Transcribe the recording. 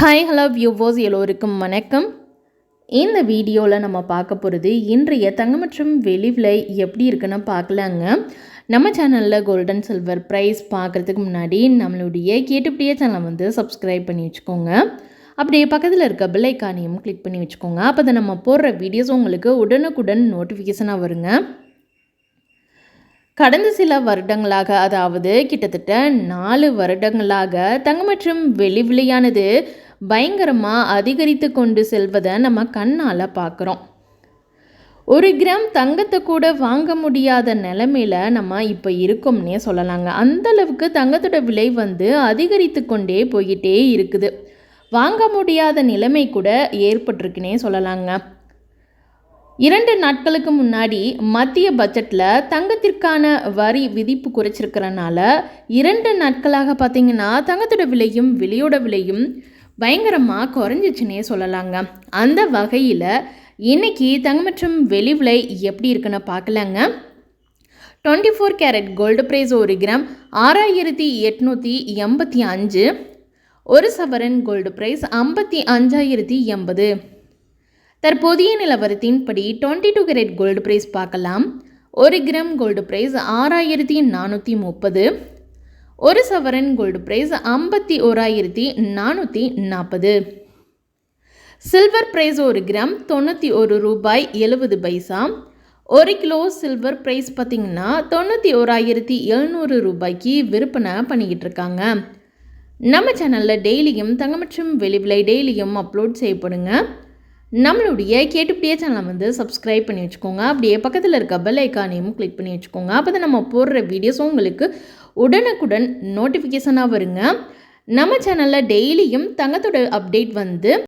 Hi hello வியூவோஸ் எல்லோருக்கும் வணக்கம். இந்த வீடியோவில் நம்ம பார்க்க போகிறது இன்றைய தங்கம் மற்றும் வெளி விலை எப்படி இருக்குன்னு பார்க்கலாங்க. நம்ம சேனலில் கோல்டன் சில்வர் ப்ரைஸ் பார்க்குறதுக்கு முன்னாடி நம்மளுடைய கேட்டுப்படியே சேனலை வந்து சப்ஸ்கிரைப் பண்ணி வச்சுக்கோங்க. அப்படியே பக்கத்தில் இருக்க பில்லைக்கானையும் கிளிக் பண்ணி வச்சுக்கோங்க. அப்போ தான் நம்ம போடுற வீடியோஸ் உங்களுக்கு உடனுக்குடன் நோட்டிஃபிகேஷனாக வருங்க. கடந்த சில வருடங்களாக அதாவது கிட்டத்தட்ட நாலு வருடங்களாக தங்கம் மற்றும் வெளி விலையானது பயங்கரமாக அதிகரித்து கொண்டு செல்வதை நம்ம கண்ணால் பார்க்குறோம் ஒரு கிராம் தங்கத்தை கூட வாங்க முடியாத நிலமையில நம்ம இப்போ இருக்கோம்னே சொல்லலாங்க. அந்தளவுக்கு தங்கத்தோட விலை வந்து அதிகரித்து கொண்டே போய்கிட்டே இருக்குது. வாங்க முடியாத நிலைமை கூட ஏற்பட்டிருக்குன்னே சொல்லலாங்க. இரண்டு நாட்களுக்கு முன்னாடி மத்திய பட்ஜெட்டில் தங்கத்திற்கான வரி விதிப்பு குறைச்சிருக்கிறனால இரண்டு நாட்களாக பார்த்தீங்கன்னா தங்கத்தோட விலையும் விலையோட விலையும் பயங்கரமாக குறைஞ்சிச்சுன்னே சொல்லலாங்க. அந்த வகையில் இன்றைக்கி தங்கம் மற்றும் வெளி விலை எப்படி இருக்குன்னு பார்க்கலாங்க. Twenty four carat gold price ஒரு கிராம் ஆறாயிரத்தி எட்நூற்றி எண்பத்தி அஞ்சு. ஒரு சவரன் கோல்டு ப்ரைஸ் ஐம்பத்தி அஞ்சாயிரத்தி எண்பது. தற்போதைய நிலவரத்தின்படி twenty two carat gold price பார்க்கலாம். ஒரு கிராம் கோல்டு ப்ரைஸ் ஆறாயிரத்தி நானூற்றி முப்பது. ஒரு சவரன் கோல்டு ப்ரைஸ் ஐம்பத்தி ஓராயிரத்தி நானூற்றி நாற்பது. சில்வர் ப்ரைஸ் ஒரு கிராம் தொண்ணூற்றி ஒரு ரூபாய் எழுபது பைசா. ஒரு கிலோ சில்வர் ப்ரைஸ் பார்த்திங்கன்னா தொண்ணூற்றி ஓராயிரத்தி எழுநூறு ரூபாய்க்கு விற்பனை பண்ணிக்கிட்டு இருக்காங்க. நம்ம சேனலில் டெய்லியும் தங்கம் மற்றும் வெளி விலை டெய்லியும் அப்லோட் செய்யப்படுங்க. நம்மளுடைய கேட்டுப்படியே சேனலை வந்து சப்ஸ்கிரைப் பண்ணி வச்சுக்கோங்க. அப்படியே பக்கத்தில் இருக்க பெல் ஐக்கானையும் கிளிக் பண்ணி வச்சுக்கோங்க. அப்போ தான் நம்ம போடுற வீடியோஸும் உங்களுக்கு உடனுக்குடன் நோட்டிஃபிகேஷனாக வருங்க. நம்ம சேனலில் டெய்லியும் தங்கத்தோட அப்டேட் வந்து